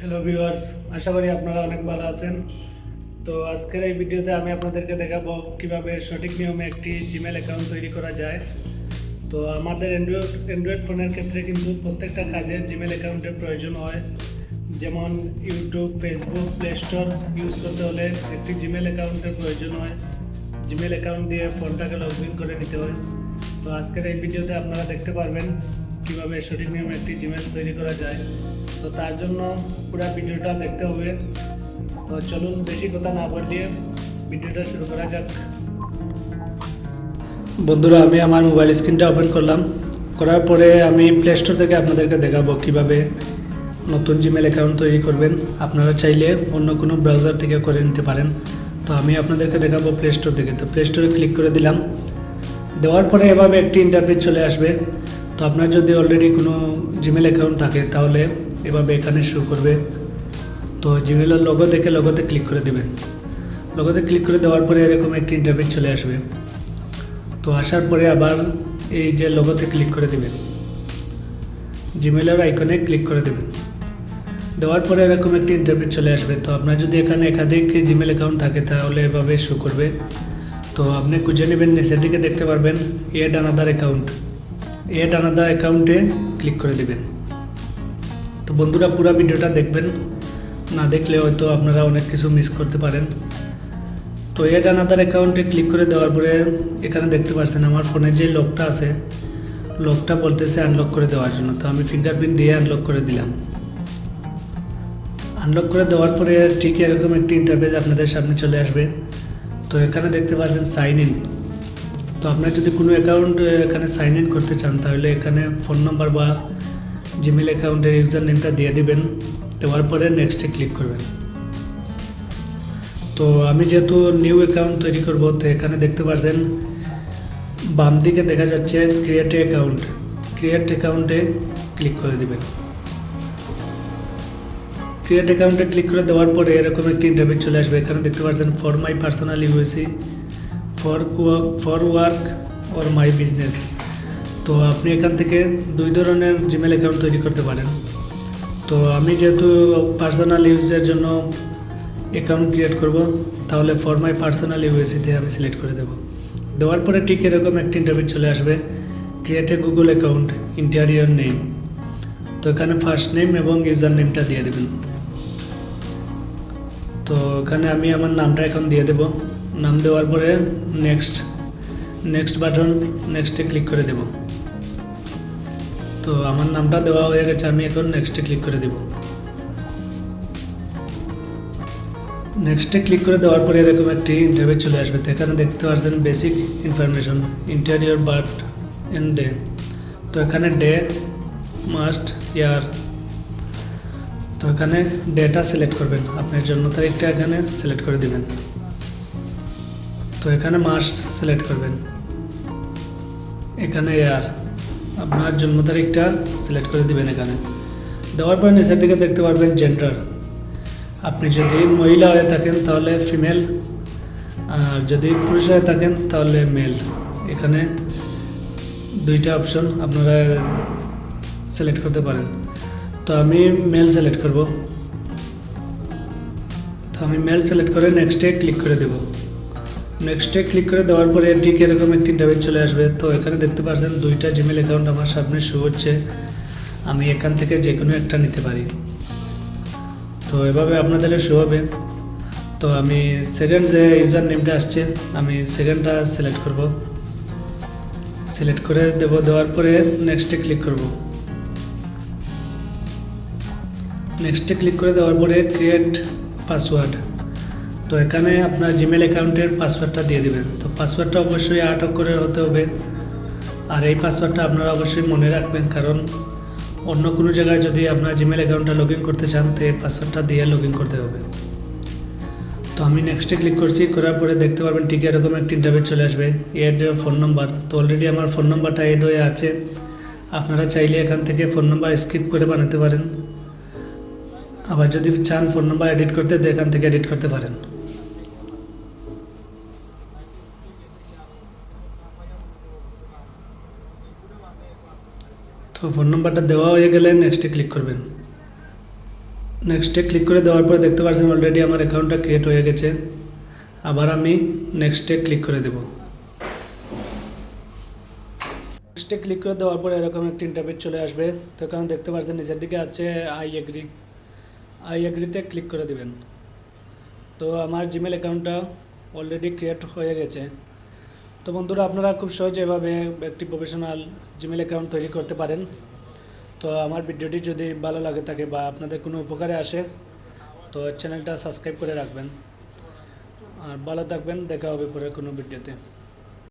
Hello viewers আশা করি আপনারা অনেক ভালো আছেন। তো আজকের এই ভিডিওতে আমি আপনাদেরকে দেখাবো কীভাবে সঠিক নিয়মে একটি জিমেল অ্যাকাউন্ট তৈরি করা যায়। তো আমাদের অ্যান্ড্রয়েড অ্যান্ড্রয়েড ফোনের ক্ষেত্রে কিন্তু প্রত্যেকটা কাজে জিমেল অ্যাকাউন্টের প্রয়োজন হয়। যেমন YouTube Facebook play store use করতে হলে একটি জিমেল অ্যাকাউন্টের প্রয়োজন হয়। জিমেল অ্যাকাউন্ট দিয়ে ফোনটাকে লগ ইন করে নিতে হয়। তো আজকের এই ভিডিওতে আপনারা দেখতে পারবেন কীভাবে সঠিক নিয়মে একটি জিমেল তৈরি করা যায়। তো তার জন্য পুরো ভিডিওটা দেখতে হবে। তো চলুন বেশি কথা না বলিয়ে ভিডিওটা শুরু করা যাক। বন্ধুরা, আমি আমার মোবাইল স্ক্রিনটা ওপেন করলাম। করার পরে আমি প্লে স্টোর থেকে আপনাদেরকে দেখাবো কীভাবে নতুন জিমেল অ্যাকাউন্ট তৈরি করবেন। আপনারা চাইলে অন্য কোনো ব্রাউজার থেকে করে নিতে পারেন। তো আমি আপনাদেরকে দেখাবো প্লে স্টোর থেকে। তো প্লে স্টোরে ক্লিক করে দিলাম। দেওয়ার পরে এভাবে একটি ইন্টারফেস চলে আসবে। তো আপনার যদি অলরেডি কোনো জিমেল অ্যাকাউন্ট থাকে, তাহলে এভাবে এখানে শো করবে। তো জিমেলের লগো দেখে লোগোতে ক্লিক করে দেবেন লোগোতে ক্লিক করে দেওয়ার পরে এরকম একটি ইন্টারফেস চলে আসবে। তো আসার পরে আবার এই যে লোগোতে ক্লিক করে দেবেন জিমেলের আইকনে ক্লিক করে দেবেন দেওয়ার পরে এরকম একটি ইন্টারফেস চলে আসবে। তো আপনার যদি এখানে একাধিক জিমেল অ্যাকাউন্ট থাকে, তাহলে এভাবে শো করবে। তো আপনি খুঁজে নেবেন, নিচের দিকে দেখতে পারবেন add another account add another অ্যাকাউন্টে ক্লিক করে দেবেন। তো বন্ধুরা পুরো ভিডিওটা দেখবেন। না দেখলে হয়তো আপনারা অনেক কিছু মিস করতে পারেন। তো এড আনাদার অ্যাকাউন্টে ক্লিক করে দেওয়ার পরে এখানে দেখতে পাচ্ছেন আমার ফোনে যে লকটা আছে লকটা বলতেছে আনলক করে দেওয়ার জন্য। তো আমি ফিঙ্গারপ্রিন্ট দিয়ে আনলক করে দিলাম। আনলক করে দেওয়ার পরে ঠিক এরকম একটি ইন্টারফেস আপনাদের সামনে চলে আসবে। তো এখানে দেখতে পাচ্ছেন সাইন ইন তো আপনার যদি কোনো অ্যাকাউন্ট এখানে সাইন ইন করতে চান, তাহলে এখানে ফোন নাম্বার বা জিমেল অ্যাকাউন্টের ইউজার নেমটা দিয়ে দিবেন, দেওয়ার পরে নেক্সটে ক্লিক করবেন। তো আমি যেহেতু নিউ অ্যাকাউন্ট তৈরি করব, তো এখানে দেখতে পাচ্ছেন বাম দিকে দেখা যাচ্ছে ক্রিয়েট অ্যাকাউন্ট ক্রিয়েট অ্যাকাউন্টে ক্লিক করে দিবেন। ক্রিয়েট অ্যাকাউন্টে ক্লিক করে দেওয়ার পরে এরকম একটি ইন্টারভিউ চলে আসবে। এখানে দেখতে পাচ্ছেন for my personal use for for work or my business তো আপনি এখান থেকে দুই ধরনের জিমেল অ্যাকাউন্ট তৈরি করতে পারেন। তো আমি যেহেতু পার্সোনাল ইউজের জন্য অ্যাকাউন্ট ক্রিয়েট করব, তাহলে ফর মাই পার্সোনাল ইউএসিতে আমি সিলেক্ট করে দেবো। দেওয়ার পরে ঠিক এরকম একটি ইন্টারভিউ চলে আসবে। Create a Google account enter your name তো এখানে ফার্স্ট নেম এবং ইউজার নেমটা দিয়ে দেবেন। তো এখানে আমি আমার নামটা এখন দিয়ে দেব। নাম দেওয়ার পরে নেক্সট নেক্সট বাটন নেক্সটে ক্লিক করে দেব। তো আমার নামটা দেওয়া হয়ে গেছে, আমি এখন নেক্সটে ক্লিক করে দেব। নেক্সটে ক্লিক করে দেওয়ার পরে এরকম একটি ইন্টারভিউ চলে আসবে। তো এখানে দেখতে পাচ্ছেন basic information enter your birth and day তো এখানে ডে মাস্ট ইয়ার তো এখানে ডেটা সিলেক্ট করবেন। আপনার জন্ম তারিখটা এখানে সিলেক্ট করে দিবেন। তো এখানে মাস সিলেক্ট করবেন। এখানে ইয়ার আপনার জন্ম তারিখটা সিলেক্ট করে দিবেন এখানে। দেওয়ার পর নিচের দিকে দেখতে পারবেন জেন্ডার আপনি যদি মহিলা হয়ে থাকেন তাহলে ফিমেল আর যদি পুরুষ হয়ে থাকেন তাহলে মেল এখানে দুইটা অপশন আপনারা সিলেক্ট করতে পারেন। তো আমি মেল সিলেক্ট করব। তো আমি মেল সিলেক্ট করে নেক্সটে ক্লিক করে দেব। নেক্সটে ক্লিক করে দেওয়ার পরে ঠিক এরকম একটি ইন্টারভিউ চলে আসবে। তো এখানে দেখতে পাচ্ছেন দুইটা জিমেল অ্যাকাউন্ট আমার সামনে শো হচ্ছে। আমি এখান থেকে যে কোনো একটা নিতে পারি। তো এভাবে আপনাদের শো হবে। তো আমি সেকেন্ড যে ইউজার নেমটা আসছে, আমি সেকেন্ডটা সিলেক্ট করব। সিলেক্ট করে দেব, দেওয়ার পরে নেক্সটে ক্লিক করব। নেক্সটে ক্লিক করে দেওয়ার পরে ক্রিয়েট পাসওয়ার্ড তো এখানে আপনার জিমেল অ্যাকাউন্টের পাসওয়ার্ডটা দিয়ে দেবেন। তো পাসওয়ার্ডটা অবশ্যই আট অক্ষরের হতে হবে। আর এই পাসওয়ার্ডটা আপনারা অবশ্যই মনে রাখবেন, কারণ অন্য কোনো জায়গায় যদি আপনার জিমেল অ্যাকাউন্টটা লগ ইন করতে চান, তো এই পাসওয়ার্ডটা দিয়ে লগ ইন করতে হবে। তো আমি নেক্সটে ক্লিক করছি, করার পরে দেখতে পারবেন ঠিক এরকম একটি ইন্টারভিউ চলে আসবে। এড ফোন নাম্বার তো অলরেডি আমার ফোন নাম্বারটা এড হয়ে আছে। আপনারা চাইলে এখান থেকে ফোন নাম্বার স্কিপ করে বানাতে পারেন। আবার যদি চান ফোন নাম্বার এডিট করতে, তো এখান থেকে এডিট করতে পারেন। তো ফোন নাম্বারটা দেওয়া হয়ে গেলে নেক্সটে ক্লিক করবেন। নেক্সটে ক্লিক করে দেওয়ার পরে দেখতে পাচ্ছেন অলরেডি আমার অ্যাকাউন্টটা ক্রিয়েট হয়ে গেছে। আবার আমি নেক্সটে ক্লিক করে দেব। নেক্সটে ক্লিক করে দেওয়ার পরে এরকম একটি ইন্টারভিউ চলে আসবে। তো এখানে দেখতে পাচ্ছেন নিচের দিকে আছে আই এগ্রি আই এগ্রিতে ক্লিক করে দিবেন। তো আমার জিমেল অ্যাকাউন্টটা অলরেডি ক্রিয়েট হয়ে গেছে। তো বন্ধুরা, আপনারা খুব সহজে এভাবে একটি প্রফেশনাল জিমেল অ্যাকাউন্ট তৈরি করতে পারেন। তো আমার ভিডিওটি যদি ভালো লাগে থাকে বা আপনাদের কোনো উপকারে আসে, তো চ্যানেলটা সাবস্ক্রাইব করে রাখবেন। আর ভালো থাকবেন, দেখা হবে পরে কোনো ভিডিওতে।